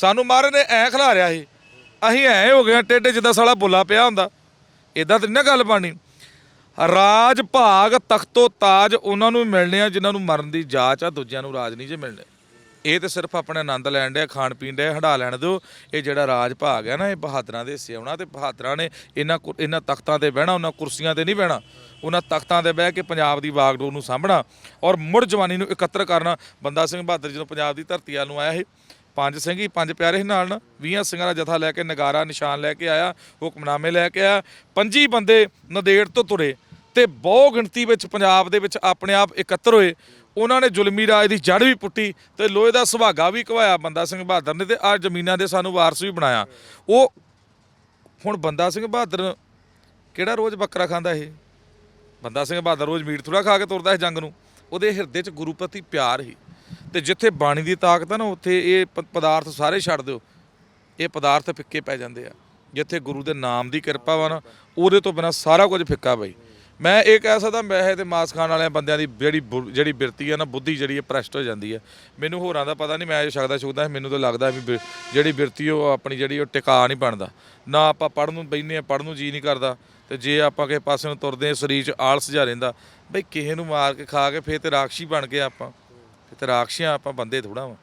ਸਾਨੂੰ ਮਹਾਰਾਜ ਨੇ ਐ ਖਿਲਾਰਿਆ ਸੀ, ਅਸੀਂ ਐ ਹੋ ਗਏ ਹਾਂ, ਟੇਡੇ ਜਿੱਦਾਂ ਸਾਲਾ ਬੁੱਲਾ ਪਿਆ ਹੁੰਦਾ। ਇਦਾਂ ਤੇ ਨਾ ਗੱਲ ਬਾਣੀ ਰਾਜ ਭਾਗ ਤਖਤੋ ਤਾਜ ਉਹਨਾਂ ਨੂੰ ਮਿਲਣੇ ਆ, ਜਿਨ੍ਹਾਂ ਨੂੰ ਮਰਨ ਦੀ ਜਾਚ ਆ, ਦੂਜਿਆਂ ਨੂੰ ਰਾਜ ਨਹੀਂ ਜੇ ਮਿਲਣੇ। ਇਹ ਤੇ ਸਿਰਫ ਆਪਣਾ ਆਨੰਦ ਲੈਣ ਦੇ ਖਾਣ ਪੀਣ ਦੇ ਹੰਡਾ ਲੈਣ ਦਿਓ। ਇਹ ਜਿਹੜਾ ਰਾਜ ਭਾਗ ਹੈ ਨਾ, ਇਹ ਬਹਾਦਰਾਂ ਦੇ ਹਿੱਸੇ ਆਉਣਾ ਤੇ ਬਹਾਦਰਾਂ ਨੇ ਇਹਨਾਂ ਕੁ- ਇਹਨਾਂ ਤਖਤਾਂ ਤੇ ਬਹਿਣਾ, ਉਹਨਾਂ ਕੁਰਸੀਆਂ ਤੇ ਨਹੀਂ ਬਹਿਣਾ। ਉਹਨਾਂ ਤਖਤਾਂ ਤੇ ਬਹਿ ਕੇ ਪੰਜਾਬ ਦੀ ਬਾਗਡੋਰ ਨੂੰ ਸਾਂਭਣਾ ਔਰ ਮੁੜ ਜਵਾਨੀ ਨੂੰ ਇਕੱਤਰ ਕਰਨਾ। ਬੰਦਾ ਸਿੰਘ ਬਹਾਦਰ ਜਦੋਂ ਪੰਜਾਬ ਦੀ ਧਰਤੀ ਵੱਲ ਨੂੰ ਆਇਆ ਸੀ ਪੰਜ ਸਿੰਘ ਹੀ ਪੰਜ ਪਿਆਰੇ ਨਾਲ ਨਾ 20 ਸਿੰਘਾਂ ਦਾ ਜਥਾ ਲੈ ਕੇ, ਨਗਾਰਾ, ਨਿਸ਼ਾਨ ਲੈ ਕੇ ਆਇਆ, ਹੁਕਮਨਾਮੇ ਲੈ ਕੇ ਆਇਆ, ਪੰਜੀ ਬੰਦੇ ਨਦੇੜ ਤੋਂ ਤੁਰੇ ਤੇ ਬਹੁ ਗਿਣਤੀ ਵਿੱਚ ਪੰਜਾਬ ਦੇ ਵਿੱਚ ਆਪਣੇ ਆਪ ਇਕੱਤਰ ਹੋਏ। ਉਹਨਾਂ ਨੇ ਜ਼ੁਲਮੀ ਰਾਜ ਦੀ ਜੜ ਵੀ ਪੁੱਟੀ ਤੇ ਲੋਹੇ ਦਾ ਸੁਹਾਗਾ ਵੀ ਘਵਾਇਆ ਬੰਦਾ ਸਿੰਘ ਬਹਾਦਰ ਨੇ ਤੇ ਆ ਜ਼ਮੀਨਾਂ ਦੇ ਸਾਨੂੰ ਵਾਰਸ ਵੀ ਬਣਾਇਆ। ਉਹ ਹੁਣ ਬੰਦਾ ਸਿੰਘ ਬਹਾਦਰ ਕਿਹੜਾ ਰੋਜ਼ ਬੱਕਰਾ ਖਾਂਦਾ ਇਹ? ਬੰਦਾ ਸਿੰਘ ਬਹਾਦਰ ਰੋਜ਼ ਮੀਟ ਥੋੜਾ ਖਾ ਕੇ ਤੁਰਦਾ ਹੈ ਜੰਗ ਨੂੰ। ਉਹਦੇ ਹਿਰਦੇ 'ਚ ਗੁਰੂ ਪ੍ਰਤੀ ਪਿਆਰ ਹੀ। ਤੇ ਜਿੱਥੇ ਬਾਣੀ ਦੀ ਤਾਕਤ ਹੈ ਨਾ, ਉੱਥੇ ਇਹ ਪਦਾਰਥ ਸਾਰੇ ਛੱਡ ਦਿਓ। ਇਹ ਪਦਾਰਥ ਫਿੱਕੇ ਪੈ ਜਾਂਦੇ ਆ। ਜਿੱਥੇ ਗੁਰੂ ਦੇ ਨਾਮ ਦੀ ਕਿਰਪਾ ਵਾ ਨਾ, ਉਹਦੇ ਤੋਂ ਬਿਨਾ ਸਾਰਾ ਕੁਝ ਫਿੱਕਾ ਬਈ। ਮੈਂ ਇਹ ਕਹਿ ਸਕਦਾ, ਮੈਂ ਤੇ ਮਾਸ ਖਾਣ ਵਾਲਿਆਂ ਬੰਦਿਆਂ ਦੀ ਜਿਹੜੀ ਬੁ- ਜਿਹੜੀ ਬਿਰਤੀ ਆ ਨਾ, ਬੁੱਧੀ ਜਿਹੜੀ ਹੈ ਭ੍ਰਸ਼ਟ ਹੋ ਜਾਂਦੀ ਹੈ ਮੈਨੂੰ ਹੋਰਾਂ ਦਾ ਪਤਾ ਨਹੀਂ ਮੈਂ ਇਹ ਸਕਦਾ ਸ਼ੁਕਦਾ ਮੈਨੂੰ ਤਾਂ ਲੱਗਦਾ ਵੀ ਬਿ- ਜਿਹੜੀ ਬਿਰਤੀ ਉਹ ਆਪਣੀ ਜਿਹੜੀ, ਉਹ ਟਿਕਾ ਨਹੀਂ ਬਣਦਾ। ਨਾ ਆਪਾਂ ਪੜਨ ਨੂੰ ਬੈਨੇ ਆ ਪੜਨ ਨੂੰ ਜੀ ਨਹੀਂ ਕਰਦਾ। ਤੇ ਜੇ ਆਪਾਂ ਕਿਸੇ ਪਾਸੇ ਨੂੰ ਤੁਰਦੇ ਸਰੀਰ 'ਚ ਆਲਸ ਜਾ ਰਹਿੰਦਾ, ਬਈ ਕਿਸੇ ਨੂੰ ਮਾਰ ਕੇ ਖਾ ਕੇ ਫੇਰ ਤੇ ਰਾਖਸ਼ੀ ਬਣ ਕੇ ਆਪਾਂ। ਤੇ ਰਾਖਸ਼ੀਆਂ ਆਪਾਂ ਬੰਦੇ ਥੋੜਾ ਵਾ।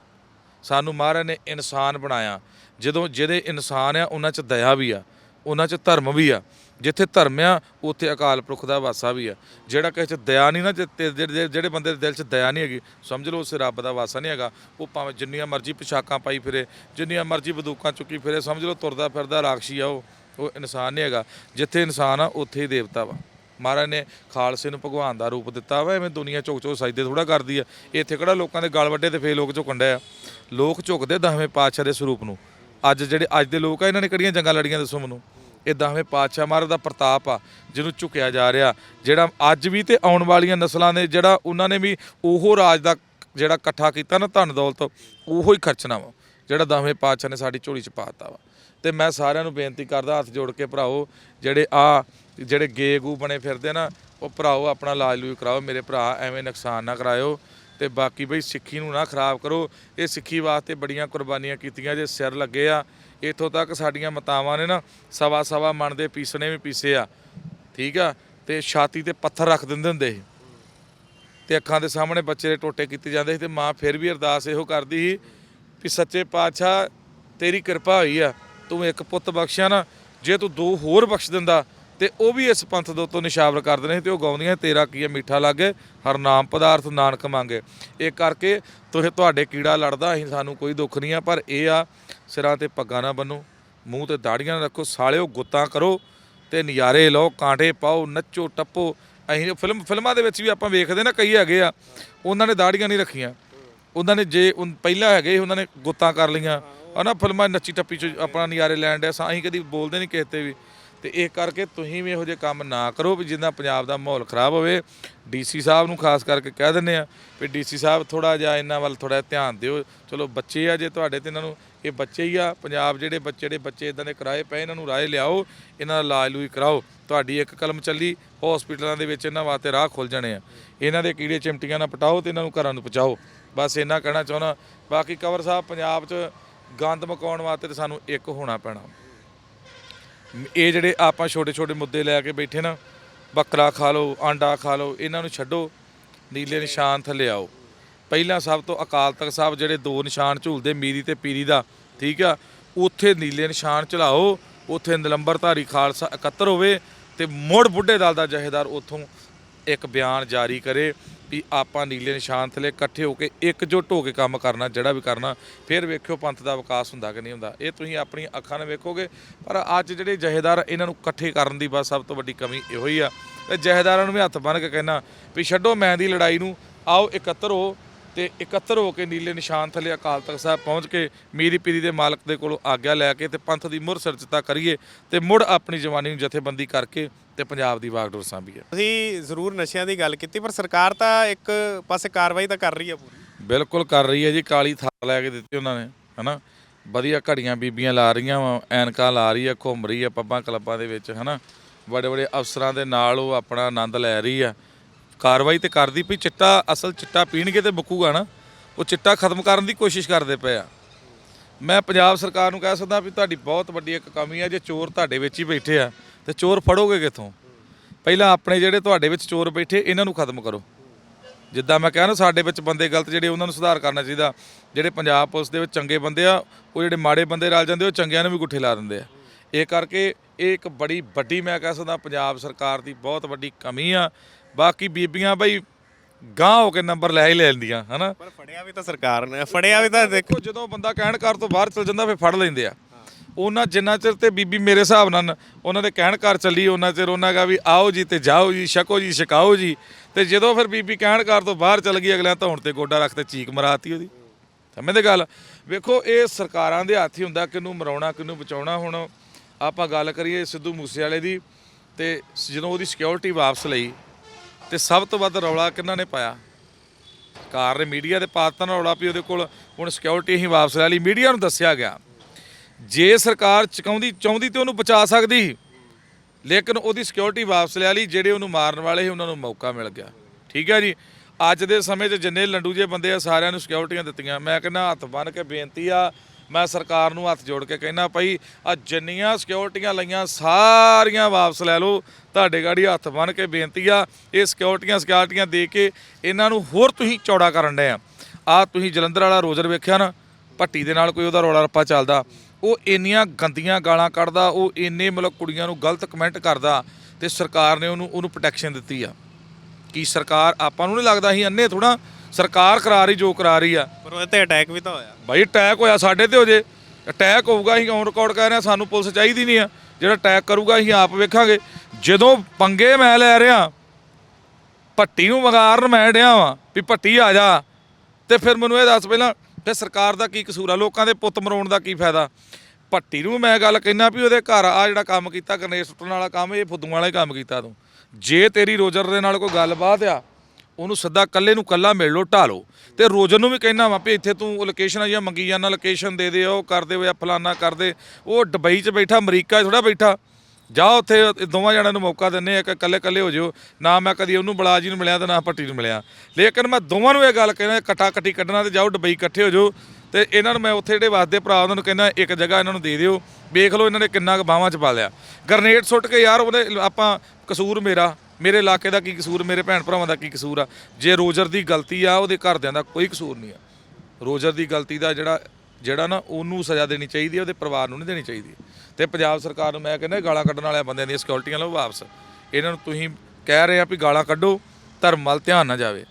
ਸਾਨੂੰ ਮਹਾਰਾਜ ਨੇ ਇਨਸਾਨ ਬਣਾਇਆ। ਜਦੋਂ ਜਿਹਦੇ ਇਨਸਾਨ ਆ, ਉਹਨਾਂ 'ਚ ਦਇਆ ਵੀ ਆ, ਉਹਨਾਂ 'ਚ ਧਰਮ ਵੀ ਆ। ਜਿੱਥੇ ਧਰਮ ਆ, ਉੱਥੇ ਅਕਾਲ ਪੁਰਖ ਦਾ ਵਾਸਾ ਵੀ ਆ। ਜਿਹੜਾ ਕਿਸੇ 'ਚ ਦਇਆ ਨਹੀਂ ਨਾ ਜੇ- ਜਿਹੜੇ ਜਿਹੜੇ ਬੰਦੇ ਦੇ ਦਿਲ 'ਚ ਦਇਆ ਨਹੀਂ ਹੈਗੀ, ਸਮਝ ਲਓ ਉਸ ਰੱਬ ਦਾ ਵਾਸਾ ਨਹੀਂ ਹੈਗਾ। ਉਹ ਭਾਵੇਂ ਜਿੰਨੀਆਂ ਮਰਜ਼ੀ ਪੋਸ਼ਾਕਾਂ ਪਾਈ ਫਿਰੇ, ਜਿੰਨੀਆਂ ਮਰਜ਼ੀ ਬੰਦੂਕਾਂ ਚੁੱਕੀ ਫਿਰੇ, ਸਮਝ ਲਓ ਤੁਰਦਾ ਫਿਰਦਾ ਰਾਖਸ਼ੀ ਆ ਉਹ। ਉਹ ਇਨਸਾਨ ਨਹੀਂ ਹੈਗਾ। ਜਿੱਥੇ ਇਨਸਾਨ ਆ, ਉੱਥੇ ਹੀ ਦੇਵਤਾ ਵਾ। ਮਹਾਰਾਜ ਨੇ ਖਾਲਸੇ ਨੂੰ ਭਗਵਾਨ ਦਾ ਰੂਪ ਦਿੱਤਾ ਵਾ, ਐਵੇਂ ਦੁਨੀਆ ਝੁਕ ਝੁਕ ਸਜਦੇ ਥੋੜਾ ਕਰਦੀ ਆ। ਇੱਥੇ ਕਿਹੜਾ ਲੋਕਾਂ ਦੇ ਗਲ ਵੱਡੇ ਤੇ ਫੇਰ ਲੋਕ ਝੁਕਣ ਡਏ ਆ? ਲੋਕ ਝੁਕਦੇ ਦਸਵੇਂ ਪਾਤਸ਼ਾਹ ਦੇ ਸਰੂਪ ਨੂੰ। ਅੱਜ ਜਿਹੜੇ, ਅੱਜ ਦੇ ਲੋਕ ਆ, ਇਹਨਾਂ ਨੇ ਕਿਹੜੀਆਂ ਜੰਗਾਂ ਲੜੀਆਂ ਦੱਸੋ ਮੈਨੂੰ? ਇਹ ਦਸਵੇਂ ਪਾਤਸ਼ਾਹ ਮਹਾਰਾਜ ਦਾ ਪ੍ਰਤਾਪ ਆ, ਜਿਹਨੂੰ ਝੁਕਿਆ ਜਾ ਰਿਹਾ। ਜਿਹੜਾ ਅੱਜ ਵੀ ਤੇ ਆਉਣ ਵਾਲੀਆਂ ਨਸਲਾਂ ਨੇ, ਜਿਹੜਾ ਉਹਨਾਂ ਨੇ ਵੀ ਉਹੋ ਰਾਜ ਦਾ ਜਿਹੜਾ ਇਕੱਠਾ ਕੀਤਾ ਨਾ ਧਨ ਦੌਲਤ, ਉਹੋ ਹੀ ਖਰਚਣਾ ਵਾ, ਜਿਹੜਾ ਦਸਵੇਂ ਪਾਤਸ਼ਾਹ ਨੇ ਸਾਡੀ ਝੋਲੀ 'ਚ ਪਾਤਾ ਵਾ। ਤੇ ਮੈਂ ਸਾਰਿਆਂ ਨੂੰ ਬੇਨਤੀ ਕਰਦਾ, ਹੱਥ ਜੋੜ ਕੇ ਭਰਾਓ ਜਿਹੜੇ ਆ ਜਿਹੜੇ ਗੇ ਗੂ ਬਣੇ ਫਿਰਦੇ ਨਾ, ਉਹ ਭਰਾਓ ਆਪਣਾ ਇਲਾਜ ਲੂਜ ਕਰਾਓ, ਮੇਰੇ ਭਰਾ ਐਵੇਂ ਨੁਕਸਾਨ ਨਾ ਕਰਾਇਓ ਤੇ ਬਾਕੀ ਬਈ ਸਿੱਖੀ ਨੂੰ ਨਾ ਖਰਾਬ ਕਰੋ। ਇਹ ਸਿੱਖੀ ਵਾਸਤੇ ਬੜੀਆਂ ਕੁਰਬਾਨੀਆਂ ਕੀਤੀਆਂ ਜੇ ਸਿਰ ਲੱਗੇ ਆ। ਇੱਥੋਂ ਤੱਕ ਸਾਡੀਆਂ ਮਤਾਵਾਂ ਨੇ ਨਾ ਸਵਾ ਸਵਾ ਮਣ ਦੇ ਪੀਸਣੇ ਵੀ ਪੀਸੇ ਆ, ਠੀਕ ਆ? ਤੇ ਛਾਤੀ ਤੇ ਪੱਥਰ ਰੱਖ ਦਿੰਦੇ ਹੁੰਦੇ ਸੀ। ਤੇ ਅੱਖਾਂ ਦੇ ਸਾਹਮਣੇ ਬੱਚੇ ਦੇ ਟੋਟੇ ਕੀਤੇ ਜਾਂਦੇ ਸੀ ਤੇ ਮਾਂ ਫਿਰ ਵੀ ਅਰਦਾਸ ਇਹੋ ਕਰਦੀ ਸੀ ਵੀ ਸੱਚੇ ਪਾਤਸ਼ਾਹ ਤੇਰੀ ਕਿਰਪਾ ਹੋਈ ਆ, ਤੂੰ ਇੱਕ ਪੁੱਤ ਬਖਸ਼ਿਆ ਨਾ, ਜੇ ਤੂੰ ਦੋ ਹੋਰ ਬਖਸ਼ ਦਿੰਦਾ ਤੇ ਉਹ ਵੀ ਇਸ ਪੰਥ ਦੇ ਉੱਤੋਂ ਨਿਸ਼ਾਵਰ ਕਰਦੇ ਨੇ ਸੀ ਤੇ ਉਹ ਗਾਉਂਦੀਆਂ ਤੇਰਾ ਕੀ ਹੈ ਮਿੱਠਾ ਲੱਗੇ, ਹਰ ਨਾਮ ਪਦਾਰਥ ਨਾਨਕ ਮੰਗੇ। ਇਹ ਕਰਕੇ ਤੁਸੀਂ ਤੁਹਾਡੇ ਕੀੜਾ ਲੜਦਾ, ਅਸੀਂ ਸਾਨੂੰ ਕੋਈ ਦੁੱਖ ਨਹੀਂ ਆ, ਪਰ ਇਹ ਆ, ਸਿਰਾਂ ਤੇ ਪੱਗਾਂ ਨਾ ਬੰਨੋ, ਮੂੰਹ ਤੇ ਦਾੜੀਆਂ ਨਾ ਰੱਖੋ, ਸਾਲਿਓ ਗੁੱਤਾਂ ਕਰੋ ਤੇ ਨਜ਼ਾਰੇ ਲਓ, ਕਾਂਟੇ ਪਾਓ, ਨੱਚੋ, ਟੱਪੋ। ਅਸੀਂ ਫਿਲਮ, ਫਿਲਮਾਂ ਦੇ ਵਿੱਚ ਵੀ ਆਪਾਂ ਵੇਖਦੇ ਨਾ, ਕਈ ਹੈਗੇ ਆ, ਉਹਨਾਂ ਨੇ ਦਾੜੀਆਂ ਨਹੀਂ ਰੱਖੀਆਂ। ਉਹਨਾਂ ਨੇ ਜੇ ਪਹਿਲਾਂ ਹੈਗੇ ਉਹਨਾਂ ਨੇ ਗੁੱਤਾਂ ਕਰ ਲਈਆਂ। ਹਨਾ ਫਿਲਮਾਂ ਨੱਚੀ ਟੱਪੀ ਚ ਆਪਣਾ ਨਜ਼ਾਰੇ ਲੈਣ ਦੇ ਅਸੀਂ ਕਦੀ ਬੋਲਦੇ ਨਹੀਂ ਕਿਸੇ ਤੇ ਵੀ। ਤੇ ਇਹ ਕਰਕੇ ਤੁਸੀਂ ਵੀ ਇਹੋ ਜਿਹੇ ਕੰਮ ਨਾ ਕਰੋ ਵੀ ਜਿੰਨਾ ਪੰਜਾਬ ਦਾ ਮਾਹੌਲ ਖਰਾਬ ਹੋਵੇ। ਡੀਸੀ ਸਾਹਿਬ ਨੂੰ ਖਾਸ ਕਰਕੇ ਕਹਿ ਦਿੰਦੇ ਆ ਵੀ ਡੀਸੀ ਸਾਹਿਬ ਥੋੜਾ ਜਿਹਾ ਇਹਨਾਂ ਵੱਲ ਥੋੜਾ ਧਿਆਨ ਦਿਓ। ਚਲੋ ਬੱਚੇ ਆ ਜੇ ਤੁਹਾਡੇ ਤੇ ਇਹਨਾਂ ਨੂੰ, ਇਹ ਬੱਚੇ ਹੀ ਆ, ਪੰਜਾਬ ਜਿਹੜੇ ਬੱਚੇ ਜਿਹੜੇ ਬੱਚੇ ਇਦਾਂ ਦੇ ਕਿਰਾਏ ਪਏ ਇਹਨਾਂ ਨੂੰ ਰਾਏ ਲਿਆਓ, ਇਹਨਾਂ ਦਾ ਇਲਾਜ ਲੂਈ ਕਰਾਓ। ਤੁਹਾਡੀ ਇੱਕ ਕਲਮ ਚੱਲੀ ਹਸਪੀਟਲਾਂ ਦੇ ਵਿੱਚ ਇਹਨਾਂ ਵਾਸਤੇ ਰਾਹ ਖੁੱਲ ਜਾਣੇ ਆ। ਇਹਨਾਂ ਦੇ ਕੀੜੇ ਚਿਮਟੀਆਂ ਨਾਲ ਪਟਾਓ ਤੇ ਇਹਨਾਂ ਨੂੰ ਘਰਾਂ ਨੂੰ ਪਹੁੰਚਾਓ। ਬਸ ਇੰਨਾ ਕਹਿਣਾ ਚਾਹੁੰਦਾ। ਬਾਕੀ ਕਵਰ ਸਾਹਿਬ, ਪੰਜਾਬ 'ਚ ਗੰਦ ਮਕਾਉਣ ਵਾਸਤੇ ਤੇ ਸਾਨੂੰ ਇੱਕ ਹੋਣਾ ਪੈਣਾ। ਇਹ ਜਿਹੜੇ ਆਪਾਂ ਛੋਟੇ ਛੋਟੇ ਮੁੱਦੇ ਲੈ ਕੇ ਬੈਠੇ ਨਾ, ਬੱਕਰਾ ਖਾ ਲਓ, ਆਂਡਾ ਖਾ ਲਓ, ਇਹਨਾਂ ਨੂੰ ਛੱਡੋ, ਨੀਲੇ ਨਿਸ਼ਾਨ ਥੱਲੇ ਆਓ। ਪਹਿਲਾਂ ਸਭ ਤੋਂ ਅਕਾਲ ਤਖਤ ਸਾਹਿਬ ਜਿਹੜੇ ਦੋ ਨਿਸ਼ਾਨ ਝੂਲਦੇ, ਮੀਰੀ ਤੇ ਪੀਰੀ ਦਾ, ਠੀਕ ਆ? ਉੱਥੇ ਨੀਲੇ ਨਿਸ਼ਾਨ ਚਲਾਓ ਉੱਥੇ ਨਿਲੰਬਰਧਾਰੀ ਖਾਲਸਾ ਇਕੱਤਰ ਹੋਵੇ ਤੇ ਮੁੜ ਬੁੱਢੇ ਦਲ ਦਾ ਜਹੇਦਾਰ ਉੱਥੋਂ ਇੱਕ ਬਿਆਨ ਜਾਰੀ ਕਰੇ। ਵੀ ਆਪਾਂ ਨੀਲੇ ਨਿਸ਼ਾਨ ਥੱਲੇ ਇਕੱਠੇ ਹੋ ਕੇ ਇਕਜੁੱਟ ਹੋ ਕੇ ਕੰਮ ਕਰਨਾ, ਜਿਹੜਾ ਵੀ ਕਰਨਾ, ਫਿਰ ਵੇਖਿਓ ਪੰਥ ਦਾ ਵਿਕਾਸ ਹੁੰਦਾ ਕਿ ਨਹੀਂ ਹੁੰਦਾ। ਇਹ ਤੁਸੀਂ ਆਪਣੀਆਂ ਅੱਖਾਂ ਨਾਲ ਵੇਖੋਗੇ, ਪਰ ਅੱਜ ਜਿਹੜੇ ਜਹੇਦਾਰ ਇਹਨਾਂ ਨੂੰ ਇਕੱਠੇ ਕਰਨ ਦੀ ਬਸ ਸਭ ਤੋਂ ਵੱਡੀ ਕਮੀ ਇਹੋ ਹੀ ਆ। ਤੇ ਜਹੇਦਾਰਾਂ ਨੂੰ ਵੀ ਹੱਥ ਬੰਨ੍ਹ ਕੇ ਕਹਿਣਾ ਵੀ ਛੱਡੋ ਮੈਂ ਦੀ ਲੜਾਈ ਨੂੰ, ਆਓ ਇਕੱਤਰ ਹੋ ਤੇ ਇਕੱਤਰ ਹੋ ਕੇ ਨੀਲੇ ਨਿਸ਼ਾਨ ਥੱਲੇ ਅਕਾਲ ਤਖਤ ਸਾਹਿਬ ਪਹੁੰਚ ਕੇ ਮੀਰੀ ਪੀਰੀ ਦੇ ਮਾਲਕ ਦੇ ਕੋਲੋਂ ਆਗਿਆ ਲੈ ਕੇ ਤੇ ਪੰਥ ਦੀ ਮੁਰ ਸਿਰਜਤਾ ਕਰੀਏ ਤੇ ਮੁੜ ਆਪਣੀ ਜਵਾਨੀ ਨੂੰ ਜਥੇਬੰਦੀ ਕਰਕੇ ਤੇ ਪੰਜਾਬ ਦੀ ਵਾਗਡੋਰ ਸਾਂਭੀਏ ਅਸੀਂ ਜ਼ਰੂਰ ਨਸ਼ਿਆਂ ਦੀ ਗੱਲ ਕੀਤੀ ਪਰ ਸਰਕਾਰ ਤਾਂ ਇੱਕ ਪਾਸੇ ਕਾਰਵਾਈ ਤਾਂ ਕਰ ਰਹੀ ਹੈ ਪੂਰੀ। ਬਿਲਕੁਲ ਕਰ ਰਹੀ ਹੈ ਜੀ ਕਾਲੀ ਥਾਲ ਲੈ ਕੇ ਦਿੱਤੀ ਉਹਨਾਂ ਨੇ ਹਨਾ? ਵਧੀਆ ਘੜੀਆਂ ਬੀਬੀਆਂ ਲਾ ਰਹੀਆਂ ਵਾ ਐਨਕਾਂ ਲਾ ਰਹੀ ਆ ਘੁੰਮ ਰਹੀ ਆ ਪੱਬਾਂ ਕਲੱਬਾਂ ਦੇ ਵਿੱਚ ਹਨਾ? ਬੜੇ ਬੜੇ ਅਫਸਰਾਂ ਦੇ ਨਾਲ ਉਹ ਆਪਣਾ ਆਨੰਦ ਲੈ ਰਹੀ ਆ। ਕਾਰਵਾਈ ਤੇ ਕਰਦੀ ਪਈ ਚਿੱਟਾ ਅਸਲ ਚਿੱਟਾ ਪੀਣਗੇ ਤੇ ਮੁੱਕੂਗਾ ਨਾ। ਉਹ ਚਿੱਟਾ ਖਤਮ ਕਰਨ ਦੀ ਕੋਸ਼ਿਸ਼ ਕਰਦੇ ਪਏ ਆ। ਮੈਂ ਪੰਜਾਬ ਸਰਕਾਰ ਨੂੰ ਕਹਿ ਸਕਦਾ ਵੀ ਤੁਹਾਡੀ ਬਹੁਤ ਵੱਡੀ ਇੱਕ ਕਮੀ ਹੈ ਜੇ ਚੋਰ ਤੁਹਾਡੇ ਵਿੱਚ ਹੀ ਬੈਠੇ ਆ ਤੇ ਚੋਰ ਫੜੋਗੇ ਕਿੱਥੋਂ? ਪਹਿਲਾਂ ਆਪਣੇ ਜਿਹੜੇ ਤੁਹਾਡੇ ਵਿੱਚ ਚੋਰ ਬੈਠੇ ਇਹਨਾਂ ਨੂੰ ਖਤਮ ਕਰੋ। ਜਿੱਦਾਂ ਮੈਂ ਕਿਹਾ ਨਾ ਸਾਡੇ ਵਿੱਚ ਬੰਦੇ ਗਲਤ ਜਿਹੜੇ ਉਹਨਾਂ ਨੂੰ ਸੁਧਾਰ ਕਰਨਾ ਚਾਹੀਦਾ। ਜਿਹੜੇ ਪੰਜਾਬ ਪੁਲਿਸ ਦੇ ਵਿੱਚ ਚੰਗੇ ਬੰਦੇ ਆ ਉਹ ਜਿਹੜੇ ਮਾੜੇ ਬੰਦੇ ਰਲ ਜਾਂਦੇ ਉਹ ਚੰਗਿਆਂ ਨੂੰ ਵੀ ਗੁੱਠੇ ਲਾ ਦਿੰਦੇ ਆ। ਇਹ ਕਰਕੇ ਇਹ ਇੱਕ ਬੜੀ ਵੱਡੀ ਮੈਂ ਕਹਿ ਸਕਦਾ ਪੰਜਾਬ ਸਰਕਾਰ ਦੀ ਬਹੁਤ ਵੱਡੀ ਕਮੀ ਆ। ਬਾਕੀ ਬੀਬੀਆਂ ਬਈ ਗਾਂ ਹੋ ਕੇ ਨੰਬਰ ਲੈ ਹੀ ਲੈ ਲੈਂਦੀਆਂ ਹਨਾ? ਪਰ ਫੜਿਆ ਵੀ ਤਾਂ ਸਰਕਾਰ ਨੇ ਫੜਿਆ ਵੀ ਤਾਂ ਦੇਖੋ ਜਦੋਂ ਬੰਦਾ ਕਹਿਣ ਘਰ ਤੋਂ ਬਾਹਰ ਚਲ ਜਾਂਦਾ ਫਿਰ ਫੜ ਲੈਂਦੇ ਆ। ਉਹਨਾਂ ਜਿੰਨਾ ਚਿਰ ਤੇ ਬੀਬੀ ਮੇਰੇ ਹਿਸਾਬ ਨਾਲ ਉਹਨਾਂ ਦੇ ਕਹਿਣ ਘਰ ਚੱਲੀ, ਉਹਨਾਂ ਚਿਰ ਉਹਨਾਂ ਕਹਾ ਵੀ ਆਓ ਜੀ ਤੇ ਜਾਓ ਜੀ, ਛਕੋ ਜੀ, ਛਕਾਓ ਜੀ। ਤੇ ਜਦੋਂ ਫਿਰ ਬੀਬੀ ਕਹਿਣ ਘਰ ਤੋਂ ਬਾਹਰ ਚੱਲ ਗਈ, ਅਗਲਿਆਂ ਧੌਣ ਤੇ ਗੋਡਾ ਰੱਖ ਤੇ ਚੀਕ ਮਰਾਤੀ ਉਹਦੀ। ਸਮਝਦੇ ਗੱਲ? ਵੇਖੋ, ਇਹ ਸਰਕਾਰਾਂ ਦੇ ਹੱਥ ਹੀ ਹੁੰਦਾ, ਕਿਹਨੂੰ ਮਰਾਉਣਾ, ਕਿਹਨੂੰ ਬਚਾਉਣਾ। ਹੁਣ ਆਪਾਂ ਗੱਲ ਕਰੀਏ ਸਿੱਧੂ ਮੂਸੇ ਵਾਲੇ ਦੀ ਤੇ ਜਦੋਂ ਉਹਦੀ ਸਿਕਿਉਰਿਟੀ ਵਾਪਸ ਲਈ, ਤੇ ਸਭ ਤੋਂ ਵੱਧ ਰੌਲਾ ਕਿਹਨਾਂ ਨੇ ਪਾਇਆ? ਕਾਰ ਨੇ ਮੀਡੀਆ ਦੇ ਪਾਤਾਂ ਨਾਲ ਰੌਲਾ ਵੀ ਉਹਦੇ ਕੋਲ, ਹੁਣ ਸਿਕਿਉਰਿਟੀ ਹੀ ਵਾਪਸ ਲੈ ਲਈ। ਮੀਡੀਆ ਨੂੰ ਦੱਸਿਆ ਗਿਆ ਜੇ ਸਰਕਾਰ ਚਕਾਉਂਦੀ, ਚਾਹੁੰਦੀ ਤੇ ਉਹਨੂੰ ਬਚਾ ਸਕਦੀ ਸੀ। ਲੇਕਿਨ ਉਹਦੀ ਸਿਕਿਉਰਿਟੀ ਵਾਪਸ ਲੈ ਲਈ, ਜਿਹੜੇ ਉਹਨੂੰ ਮਾਰਨ ਵਾਲੇ ਸੀ, ਉਹਨਾਂ ਨੂੰ ਮੌਕਾ ਮਿਲ ਗਿਆ। ਠੀਕ ਹੈ ਜੀ? ਅੱਜ ਦੇ ਸਮੇਂ 'ਚ ਜਿੰਨੇ ਲੰਡੂ ਜੇ ਬੰਦੇ ਆ, ਸਾਰਿਆਂ ਨੂੰ ਸਿਕਿਉਰਿਟੀਆਂ ਦਿੱਤੀਆਂ। ਮੈਂ ਕਹਿੰਦਾ ਹੱਥ ਬੰਨ ਕੇ ਬੇਨਤੀ ਆ, ਮੈਂ ਸਰਕਾਰ ਨੂੰ ਹੱਥ ਜੋੜ ਕੇ ਕਹਿੰਦਾ, ਭਾਈ ਆ ਜਿੰਨੀਆਂ ਸਿਕਿਉਰਿਟੀਆਂ ਲਈਆਂ, ਸਾਰੀਆਂ ਵਾਪਸ ਲੈ ਲਓ। ਤੁਹਾਡੇ ਗਾੜੀ ਹੱਥ ਬੰਨ ਕੇ ਬੇਨਤੀ ਆ, ਇਹ ਸਿਕਿਉਰਿਟੀਆਂ ਸਿਕਿਉਰਿਟੀਆਂ ਦੇ ਕੇ ਇਹਨਾਂ ਨੂੰ ਹੋਰ ਤੁਸੀਂ ਚੌੜਾ ਕਰਨ ਡਏ ਆ। ਆ ਤੁਸੀਂ ਜਲੰਧਰ ਵਾਲਾ ਰੋਜ਼ਰ ਵੇਖਿਆ ਨਾ, ਭੱਟੀ ਦੇ ਨਾਲ ਕੋਈ ਉਹਦਾ ਰੌਲਾ ਰੱਪਾ ਚੱਲਦਾ। ਉਹ ਇੰਨੀਆਂ ਗੰਦੀਆਂ ਗਾਲਾਂ ਕੱਢਦਾ ਉਹ ਇੰਨੇ ਮਤਲਬ ਕੁੜੀਆਂ ਨੂੰ ਗਲਤ ਕਮੈਂਟ ਕਰਦਾ ਤੇ ਸਰਕਾਰ ਨੇ ਉਹਨੂੰ ਉਹਨੂੰ ਪ੍ਰੋਟੈਕਸ਼ਨ ਦਿੱਤੀ ਆ। ਕੀ ਸਰਕਾਰ ਆਪਾਂ ਨੂੰ ਨਹੀਂ ਲੱਗਦਾ ਅਸੀਂ ਅੰਨੇ ਥੋੜਾ ਸਰਕਾਰ ਕਰਾ ਰਹੀ ਜੋ ਕਰਾ ਰਹੀ ਆ। ਪਰ ਉਹ ਤੇ ਅਟੈਕ ਵੀ ਤਾਂ ਹੋਇਆ। ਭਾਈ ਅਟੈਕ ਹੋਇਆ ਸਾਡੇ ਤੇ ਹੋ ਜੇ ਅਟੈਕ ਹੋਊਗਾ ਅਸੀਂ ਔਨ ਰਿਕਾਰਡ ਕਰ ਰਹੇ ਹਾਂ ਸਾਨੂੰ ਪੁਲਿਸ ਚਾਹੀਦੀ ਨਹੀਂ ਆ। ਜਿਹੜਾ ਅਟੈਕ ਕਰੂਗਾ ਅਸੀਂ ਆਪ ਵੇਖਾਂਗੇ। ਜਦੋਂ ਪੰਗੇ ਮੈਂ ਲੈ ਰਿਹਾ ਭੱਟੀ ਨੂੰ ਵਗਾਰਨ ਮੈਂ ਡਿਆ ਵਾਂ ਵੀ ਭੱਟੀ ਆ ਜਾ। ਤੇ ਫਿਰ ਮੈਨੂੰ ਇਹ ਦੱਸ ਪਹਿਲਾਂ ਫਿਰ ਸਰਕਾਰ ਦਾ ਕੀ ਕਸੂਰ ਆ? ਲੋਕਾਂ ਦੇ ਪੁੱਤ ਮਰਾਉਣ ਦਾ ਕੀ ਫਾਇਦਾ? ਭੱਟੀ ਨੂੰ ਮੈਂ ਗੱਲ ਕਹਿਣਾ ਵੀ ਉਹਦੇ ਘਰ ਆ ਜਿਹੜਾ ਕੰਮ ਕੀਤਾ, ਗਣੇਸ਼ ਸੁੱਟਣ ਵਾਲਾ ਕੰਮ, ਇਹ ਫੁੱਦੂਆਂ ਵਾਲਾ ਕੰਮ ਕੀਤਾ ਤੂੰ। ਜੇ ਤੇਰੀ ਰੋਜਰ ਦੇ ਨਾਲ ਕੋਈ ਗੱਲਬਾਤ ਆ, ਉਹਨੂੰ ਸਿੱਧਾ ਕੱਲੇ ਨੂੰ ਕੱਲਾ ਮਿਲ ਲੋ ਢਾਲੋ ਤੇ ਰੋਜਰ ਨੂੰ ਵੀ ਕਹਿਣਾ ਵਾ ਵੀ ਇੱਥੇ ਤੂੰ ਲੋਕੇਸ਼ਨ ਜਾਂ ਮੰਗੀ ਜਾਂਦਾ ਲੋਕੇਸ਼ਨ ਦੇ ਦੇ, ਉਹ ਕਰਦੇ ਹੋਇਆ ਫਲਾਨਾ ਕਰਦੇ ਉਹ ਦੁਬਈ 'ਚ ਬੈਠਾ, ਅਮਰੀਕਾ 'ਚ ਥੋੜਾ ਬੈਠਾ। ਜਾ ਉੱਥੇ ਦੋਵਾਂ ਜਣਿਆਂ ਨੂੰ ਮੌਕਾ ਦਿੰਨੇ ਆ ਕਿ ਇਕੱਲੇ ਇਕੱਲੇ ਹੋ ਜਿਓ ਨਾ ਮੈਂ ਕਦੀ ਉਹਨੂੰ ਬਲਾ ਜੀ ਨੂੰ ਮਿਲਿਆ ਤੇ ਨਾ ਭੱਟੀ ਨੂੰ ਮਿਲਿਆ। ਲੇਕਿਨ ਮੈਂ ਦੋਵਾਂ ਨੂੰ ਇਹ ਗੱਲ ਕਹਿੰਦਾ ਇਕੱਠਾ ਇਕੱਠੀ ਕੱਢਣਾ ਤੇ ਜਾਓ ਦੁਬਈ ਇਕੱਠੇ ਹੋ ਜਾਓ। ਤੇ ਇਹਨਾਂ ਨੂੰ ਮੈਂ ਉੱਥੇ ਜਿਹੜੇ ਵਾਸਦੇ ਭਰਾ, ਉਹਨਾਂ ਨੂੰ ਕਹਿੰਦਾ, ਇੱਕ ਜਗ੍ਹਾ ਇਹਨਾਂ ਨੂੰ ਦੇ ਦਿਓ। ਵੇਖ ਲਓ ਇਹਨਾਂ ਨੇ ਕਿੰਨਾ ਕੁ ਬਾਹਾਂ 'ਚ ਪਾ ਲਿਆ। ਗਰਨੇਡ ਸੁੱਟ ਕੇ ਯਾਰ ਉਹਦੇ, ਆਪਾਂ ਕਸੂਰ ਮੇਰਾ। ਮੇਰੇ ਇਲਾਕੇ ਦਾ ਕੀ ਕਸੂਰ, ਮੇਰੇ ਭੈਣ ਭਰਾਵਾਂ ਦਾ ਕੀ ਕਸੂਰ ਆ? ਜੇ ਰੋਜਰ ਦੀ ਗਲਤੀ ਆ, ਉਹਦੇ ਘਰਦਿਆਂ ਦਾ ਕੋਈ ਕਸੂਰ ਨਹੀਂ ਆ। ਰੋਜਰ ਦੀ ਗਲਤੀ ਦਾ ਜਿਹੜਾ ਜਿਹੜਾ ਨਾ ਉਹਨੂੰ ਸਜ਼ਾ ਦੇਣੀ ਚਾਹੀਦੀ ਹੈ ਉਹਦੇ ਪਰਿਵਾਰ ਨੂੰ ਨਹੀਂ ਦੇਣੀ ਚਾਹੀਦੀ। ਤੇ ਪੰਜਾਬ ਸਰਕਾਰ ਨੂੰ ਮੈਂ ਕਹਿੰਦਾ ਗਾਲਾਂ ਕੱਢਣ ਵਾਲਿਆਂ ਬੰਦਿਆਂ ਦੀਆਂ ਸਿਕਿਉਰਿਟੀਆਂ ਲਓ ਵਾਪਸ। ਇਹਨਾਂ ਨੂੰ ਤੁਸੀਂ ਕਹਿ ਰਹੇ ਆ ਵੀ ਗਾਲਾਂ ਕੱਢੋ ਧਰਮ ਵੱਲ ਧਿਆਨ ਨਾ ਜਾਵੇ।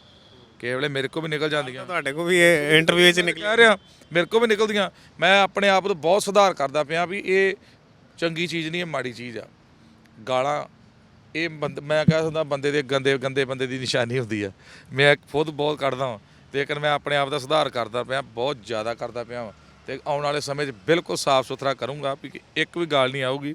ਕੇਵਲੇ ਮੇਰੇ ਕੋ ਵੀ ਨਿਕਲ ਜਾਂਦੀਆਂ। ਤੁਹਾਡੇ ਕੋ ਵੀ ਇਹ ਇੰਟਰਵਿਊ 'ਚ ਨਿਕਲਿਆ। ਕਹਿ ਰਿਹਾ ਮੇਰੇ ਕੋ ਵੀ ਨਿਕਲਦੀਆਂ। ਮੈਂ ਆਪਣੇ ਆਪ ਨੂੰ ਬਹੁਤ ਸੁਧਾਰ ਕਰਦਾ ਪਿਆ ਵੀ ਇਹ ਚੰਗੀ ਚੀਜ਼ ਨਹੀਂ ਇਹ ਮਾੜੀ ਚੀਜ਼ ਆ। ਗਾਲਾਂ ਇਹ ਮੈਂ ਕਹਿ ਸਕਦਾ ਬੰਦੇ ਦੇ ਗੰਦੇ ਗੰਦੇ ਬੰਦੇ ਦੀ ਨਿਸ਼ਾਨੀ ਹੁੰਦੀ ਆ। ਮੈਂ ਖੁਦ ਬਹੁਤ ਕੱਢਦਾ ਹਾਂ ਲੇਕਿਨ ਮੈਂ ਆਪਣੇ ਆਪ ਦਾ ਸੁਧਾਰ ਕਰਦਾ ਪਿਆ ਬਹੁਤ ਜ਼ਿਆਦਾ ਕਰਦਾ ਪਿਆ ਵਾਂ। ਤੇ ਆਉਣ ਵਾਲੇ ਸਮੇਂ 'ਚ ਬਿਲਕੁਲ ਸਾਫ਼ ਸੁਥਰਾ ਕਰੂੰਗਾ, ਵੀ ਕਿ ਇੱਕ ਵੀ ਗੱਲ ਨਹੀਂ ਆਊਗੀ।